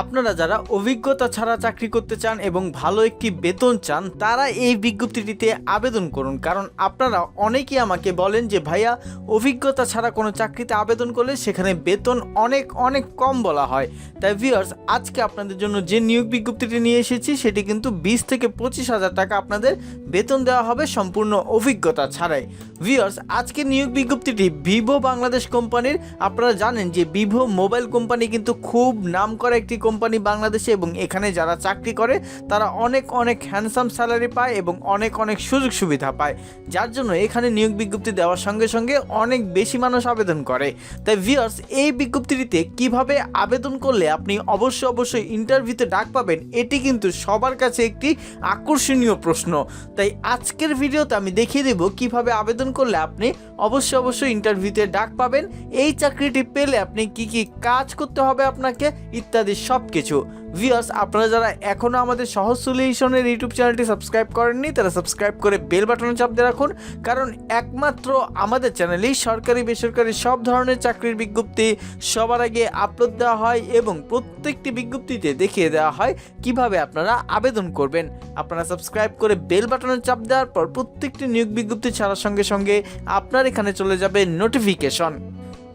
আপনারা যারা অভিজ্ঞতা ছাড়া চাকরি করতে চান এবং ভালো একটি বেতন চান, তারা এই বিজ্ঞপ্তিটিতে আবেদন করুন। কারণ আপনারা অনেকেই আমাকে বলেন যে, ভাইয়া, অভিজ্ঞতা ছাড়া কোনো চাকরিতে আবেদন করলে সেখানে বেতন অনেক অনেক কম বলা হয়। তাই ভিউয়ার্স আজকে আপনাদের জন্য যে নিয়োগ বিজ্ঞপ্তিটি নিয়ে এসেছি, সেটি কিন্তু বিশ থেকে পঁচিশ হাজার টাকা আপনাদের বেতন দেওয়া হবে সম্পূর্ণ অভিজ্ঞতা ছাড়াই। ভিউয়ার্স আজকে নিয়োগ বিজ্ঞপ্তিটি ভিভো বাংলাদেশ কোম্পানির। আপনারা জানেন যে, ভিভো মোবাইল কোম্পানি কিন্তু খুব নাম করা একটি কোম্পানি বাংলাদেশে এবং এখানে যারা চাকরি করে, তারা অনেক অনেক হ্যান্ডসাম স্যালারি পায় এবং অনেক অনেক সুযোগ সুবিধা পায়। যার জন্য এখানে নিয়োগ বিজ্ঞপ্তি দেওয়ার সঙ্গে সঙ্গে অনেক বেশি মানুষ আবেদন করে। তাই ভিউয়ার্স এই বিজ্ঞপ্তিটিতে কীভাবে আবেদন করলে আপনি অবশ্যই অবশ্যই ইন্টারভিউতে ডাক পাবেন, এটি কিন্তু সবার কাছে একটি আকর্ষণীয় প্রশ্ন। তাই আজকের ভিডিওতে আমি দেখিয়ে দেব কীভাবে আবেদন করলে আপনি অবশ্যই অবশ্যই ইন্টারভিউতে ডাক পাবেন। এই চাকরিটি পেলে আপনি কি কি কাজ করতে হবে আপনাকে, ইত্যাদি সব কিছু ভিউয়ার্স আপনারা যারা এখনও আমাদের সহজ সলিউশনের ইউটিউব চ্যানেলটি সাবস্ক্রাইব করেননি, তারা সাবস্ক্রাইব করে বেল বাটনে চাপ দিয়ে রাখুন। কারণ একমাত্র আমাদের চ্যানেলেই সরকারি, বেসরকারি সব ধরনের চাকরির বিজ্ঞপ্তি সবার আগে আপলোড দেওয়া হয় এবং প্রত্যেকটি বিজ্ঞপ্তিতে দেখিয়ে দেওয়া হয় কীভাবে আপনারা আবেদন করবেন। আপনারা সাবস্ক্রাইব করে বেল বাটনে চাপ দেওয়ার পর প্রত্যেকটি নিয়োগ বিজ্ঞপ্তি ছাড়ার সঙ্গে সঙ্গে আপনার এখানে চলে যাবে নোটিফিকেশন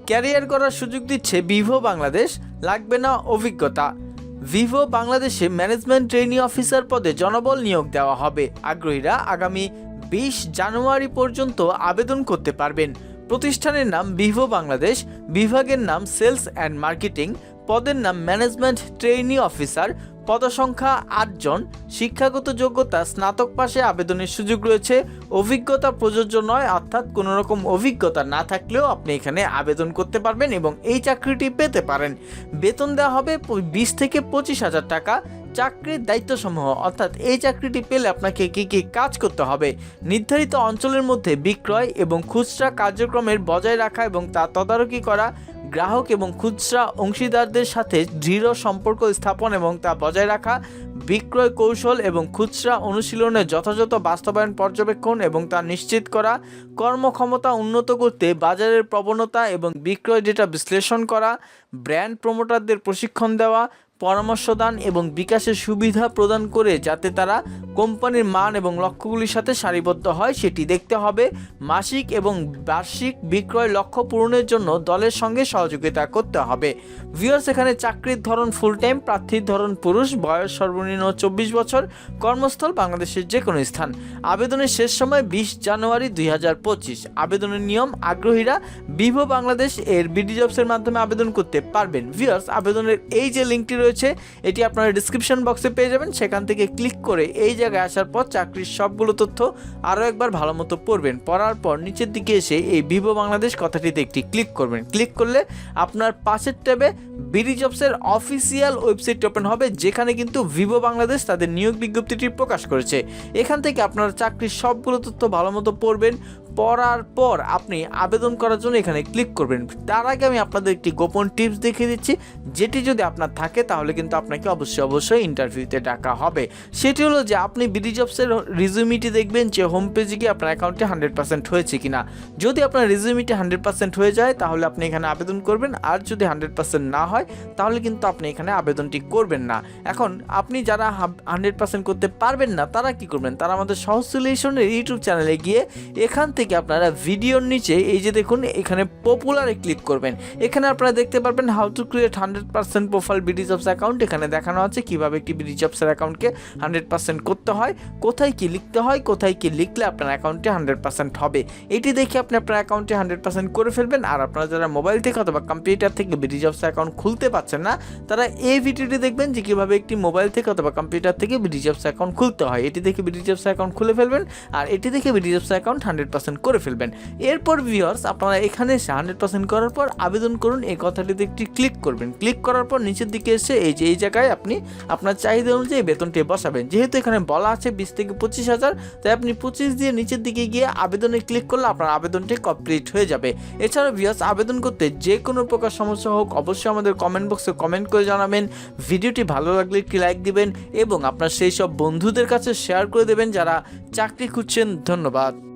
ক্যারিয়ার করার সুযোগ দিচ্ছে ভিভো বাংলাদেশ, লাগবে না অভিজ্ঞতা। ভিভো বাংলাদেশে ম্যানেজমেন্ট ট্রেনি অফিসার পদে জনবল নিয়োগ দেওয়া হবে। আগ্রহীরা আগামী বিশ জানুয়ারি পর্যন্ত আবেদন করতে পারবেন। প্রতিষ্ঠানের নাম ভিভো বাংলাদেশ, বিভাগের নাম সেলস অ্যান্ড মার্কেটিং, পদের নাম ম্যানেজমেন্ট ট্রেনি অফিসার পদসংখ্যা আটজন, শিক্ষাগত যোগ্যতা স্নাতক পাশে আবেদনের সুযোগ রয়েছে, অভিজ্ঞতা প্রযোজ্য নয়, অর্থাৎ কোনো রকম অভিজ্ঞতা না থাকলেও আপনি এখানে আবেদন করতে পারবেন এবং এই চাকরিটি পেতে পারেন। বেতন দেওয়া হবে বিশ থেকে পঁচিশ হাজার টাকা চাকরির দায়িত্বসমূহ, অর্থাৎ এই চাকরিটি পেলে আপনাকে কী কী কাজ করতে হবে, নির্ধারিত অঞ্চলের মধ্যে বিক্রয় এবং খুচরা কার্যক্রমের বজায় রাখা এবং তা তদারকি করা, গ্রাহক এবং খুচরা অংশীদারদের সাথে দৃঢ় সম্পর্ক স্থাপন এবং তা বজায় রাখা, বিক্রয় কৌশল এবং খুচরা অনুশীলনের যথাযথ বাস্তবায়ন পর্যবেক্ষণ এবং তা নিশ্চিত করা, কর্মক্ষমতা উন্নত করতে বাজারের প্রবণতা এবং বিক্রয় ডেটা বিশ্লেষণ করা, ব্র্যান্ড প্রমোটারদের প্রশিক্ষণ দেওয়া পরামর্শদান এবং বিকাশের সুবিধা প্রদান করে যাতে তারা কোম্পানির মান এবং লক্ষ্যগুলির সাথে সারিবদ্ধ হয়, সেটি দেখতে হবে। মাসিক এবং বার্ষিক বিক্রয় লক্ষ্য পূরণের জন্য দলের সঙ্গে সহযোগিতা করতে হবে। ভিউয়ার্স, এখানে চাকরির ধরন ফুল টাইম প্রার্থীর ধরন পুরুষ, বয়স সর্বনিম্ন চব্বিশ বছর, কর্মস্থল বাংলাদেশের যে কোনো স্থান। আবেদনের শেষ সময় বিশ জানুয়ারি দুই হাজার পঁচিশ। আবেদনের নিয়ম, আগ্রহীরা বিভো বাংলাদেশ এর বিডি জবসের মাধ্যমে আবেদন করতে পারবেন। ভিউয়ার্স, আবেদনের এই যে লিঙ্কটি রয়েছে এটি আপনারা ডিসক্রিপশন বক্সে পেয়ে যাবেন। সেখান থেকে ক্লিক করে এই জায়গায় আসার পর চাকরির সবগুলো তথ্য আরও একবার ভালো মতো পড়বেন। পড়ার পর নিচের দিকে এসে এই ভিভো বাংলাদেশ কথাটিতে একটি ক্লিক করবেন। ক্লিক করলে আপনার পাশের ট্যাবে বিডি জবসের অফিসিয়াল ওয়েবসাইট ওপেন হবে, যেখানে কিন্তু ভিভো বাংলাদেশ তাদের নিয়োগ বিজ্ঞপ্তিটি প্রকাশ করেছে। এখান থেকে আপনারা চাকরির সবগুলো তথ্য ভালো মতো পড়বেন পড়ার পর আপনি আবেদন করার জন্য এখানে ক্লিক করবেন। তার আগে আমি আপনাদের একটি গোপন টিপস দেখিয়ে দিচ্ছি। যেটি যদি আপনার থাকে, তাহলে কিন্তু আপনাকে অবশ্যই অবশ্যই ইন্টারভিউতে ডাকা হবে। সেটি হলো যে, আপনি বিডি জবসের রিজিউমিটি দেখবেন যে হোম পেজে গিয়ে আপনার অ্যাকাউন্টে হান্ড্রেড পার্সেন্ট হয়েছে কিনা। যদি আপনার রিজিউমিটি হান্ড্রেড পার্সেন্ট হয়ে যায়, তাহলে আপনি এখানে আবেদন করবেন। আর যদি হান্ড্রেড পার্সেন্ট না হয়, তাহলে কিন্তু আপনি এখানে আবেদনটি করবেন না। এখন, আপনি যারা হান্ড্রেড পার্সেন্ট করতে পারবেন না, তারা কি করবেন? তারা আমাদের সহজ সলিউশনের ইউটিউব চ্যানেলে গিয়ে এখান থেকে আপনারা ভিডিওর নিচে এই যে দেখুন, এখানে পপুলারে ক্লিক করবেন। এখানে আপনারা দেখতে পারবেন how to create hundred percent profile BD jobs account এখানে দেখানো আছে কীভাবে একটি বিডি জবসের অ্যাকাউন্টকে হান্ড্রেড পার্সেন্ট করতে হয়, কোথায় কি লিখতে হয়, কোথায় কি লিখলে আপনার অ্যাকাউন্টে হান্ড্রেড পার্সেন্ট হবে। এটি দেখে আপনি আপনার অ্যাকাউন্টে হান্ড্রেড পার্সেন্ট করে ফেলবেন, আর আপনারা যারা মোবাইল থেকে অথবা কম্পিউটার থেকে বিডি জবস অ্যাকাউন্ট খুলতে পারছেন না, তারা এই ভিডিওটি দেখবেন যে কীভাবে একটি মোবাইল থেকে অথবা কম্পিউটার থেকে বিডি জবস অ্যাকাউন্ট খুলতে হয়। এটি দেখে বিডি জবস অ্যাকাউন্ট খুলে ফেলবেন, আর এটি দেখে BD jobs account hundred percent করে ফেলবেন। এরপর ভিউয়ার্স আপনারা এখানে এসে হান্ড্রেড পার্সেন্ট করার পর আবেদন করুন, এই কথাটিতে একটি ক্লিক করবেন। ক্লিক করার পর নিচের দিকে এসে এই যে, এই জায়গায় আপনি আপনার চাহিদা অনুযায়ী বেতনটি বসাবেন। যেহেতু এখানে বলা আছে বিশ থেকে পঁচিশ হাজার, তাই আপনি পঁচিশ দিয়ে নিচের দিকে গিয়ে আবেদনে ক্লিক করলে আপনার আবেদনটি কমপ্লিট হয়ে যাবে। এছাড়া ভিউয়ার্স আবেদন করতে যে কোনো প্রকার সমস্যা হোক, অবশ্যই আমাদের কমেন্ট বক্সে কমেন্ট করে জানাবেন। ভিডিওটি ভালো লাগলে একটি লাইক দিবেন এবং আপনার সেই সব বন্ধুদের কাছে শেয়ার করে দেবেন যারা চাকরি খুঁজছেন। ধন্যবাদ।